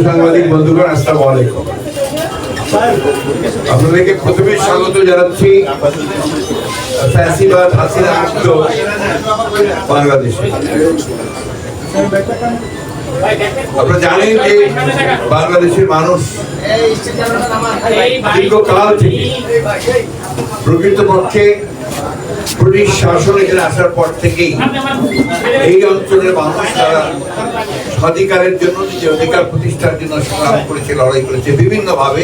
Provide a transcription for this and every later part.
সাংবাদিক আপনাদেরকে প্রথমে স্বাগত জানাচ্ছি বাংলাদেশে। আপনারা জানেন যে বাংলাদেশের মানুষ দীর্ঘকাল থেকে প্রকৃতপক্ষে ব্রিটিশ শাসন এখানে আসার পর থেকেই এই অঞ্চলের মানুষ তারা অধিকারের জন্য অধিকার প্রতিষ্ঠার জন্য সংগ্রাম করেছে, লড়াই করেছে বিভিন্ন ভাবে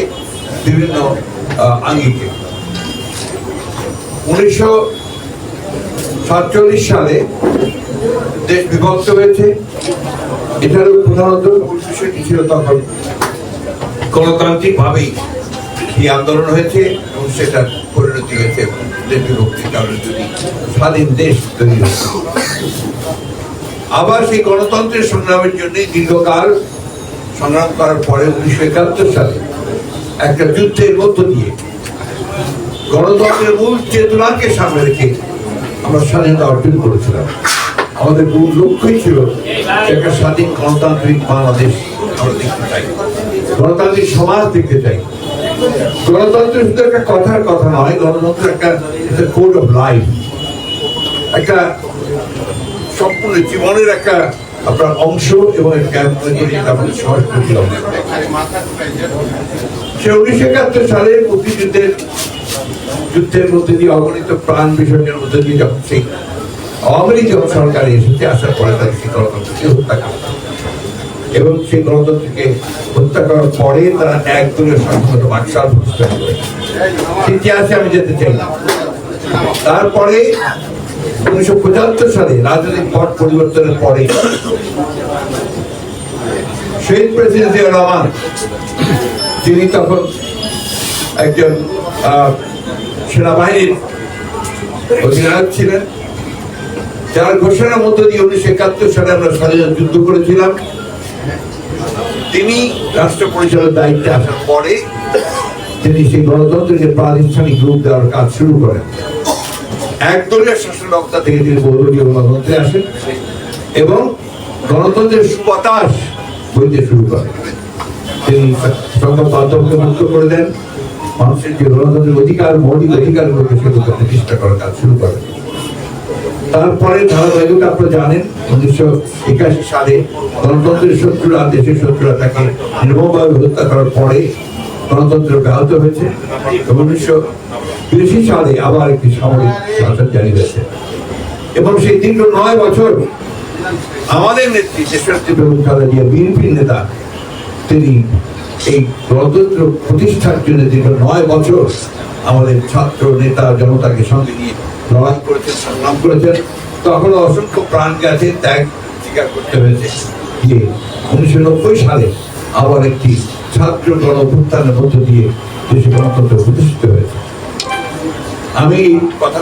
বিভিন্ন আঙ্গিকে। উনিশশো সাতচল্লিশ সালে দেশ বিভক্ত হয়েছে। এটারও প্রধানত বিষয়টি ছিল তখন গণতান্ত্রিক ভাবেই এই আন্দোলন হয়েছে এবং সেটার পরিণতি হয়েছে দেশ বিভক্তির কারণে যদি স্বাধীন দেশ তৈরি হয়েছে আবার সেই গণতন্ত্রের সংগ্রামের জন্য দীর্ঘকাল সংগ্রাম করার পরে উনিশশো একাত্তর সালে একটা যুদ্ধের মধ্য দিয়ে গণতন্ত্রের মূল চেতনাকে সামনে রেখে আমরা স্বাধীনতা অর্জন করেছিলাম। আমাদের মূল লক্ষ্যই ছিল একটা স্বাধীন গণতান্ত্রিক বাংলাদেশ আমরা দেখতে চাই, গণতান্ত্রিক সমাজ দেখতে চাই। গণতন্ত্র শুধু একটা কথার কথা নয়, গণতন্ত্র একটা কোড অফ লাইফ একটা সম্পূর্ণ জীবনের একটা আপনার অংশ এবং সে একাত্তর সালে মুক্তিযুদ্ধের যুদ্ধের মধ্যে দিয়ে অগণিত প্রাণ বিসর্জনের মধ্যে দিয়ে যখন সেই আওয়ামী লীগ যখন সরকারে এসেছে, আসার পরে তাদের সেই গণতন্ত্রকে হত্যা করে এবং সেই গণতন্ত্রকে হত্যা করার পরে তারা একদলীয় সংসদ বাকশাল প্রতিষ্ঠা করে ইতিহাসে আমি যেতে চাই তারপরে উনিশশো পঁচাত্তর সালে রাজনৈতিক পট পরিবর্তনের পরে শহীদ প্রেসিডেন্ট রহমান, তিনি তখন একজন সেনাবাহিনীর অধিনায়ক ছিলেন। যার ঘোষণার মধ্য দিয়ে উনিশশো একাত্তর সালে আমরা স্বাধীনতা যুদ্ধ করেছিলাম। তিনি রাষ্ট্র পরিচালনার দায়িত্বে আসার পরে তিনি সেই গণতন্ত্রকে প্রাতিষ্ঠানিক রূপ দেওয়ার কাজ শুরু করেন। একদলীয় শাসন ব্যবস্থা থেকে তিনি বহুদলীয় গণতন্ত্রে আসেন এবং গণতন্ত্রের সুবাতাস বইতে শুরু করেন। তিনি সংবাদ মাধ্যমকে মুক্ত করে দেন, মানুষের যে গণতন্ত্রের অধিকার, মৌলিক অধিকারগুলোকে সেগুলোকে প্রতিষ্ঠা করার কাজ শুরু করেন। তারপরে ধারাবাহিকতা আপনারা জানেন, উনিশশো একাশি সালে গণতন্ত্রের শত্রুরা, দেশের শত্রুরা তাকে নির্মমভাবে হত্যা করার পরে গণতন্ত্র ব্যাহত হয়েছে এবং উনিশশো বিরাশি সালে আবার একটি সামরিক শাসন জারি হয়েছে। এবং সেই দীর্ঘ নয় বছর আমাদের নেত্রী দেশনেত্রী বেগম খালেদা জিয়া বিএনপির নেতা, তিনি এই গণতন্ত্র প্রতিষ্ঠার জন্য দীর্ঘ নয় বছর আমাদের ছাত্র, নেতা, জনতাকে সঙ্গে নিয়ে লড়াই করেছেন সংগ্রাম করেছেন, তখন অসংখ্য প্রাণ গেছে, ত্যাগ স্বীকার করতে হয়েছে। যে উনিশশো নব্বই সালে আবার একটি ছাত্র গণ অভ্যুত্থানের মধ্য দিয়ে দেশে গণতন্ত্র প্রতিষ্ঠিত হয়েছে। আমি কথা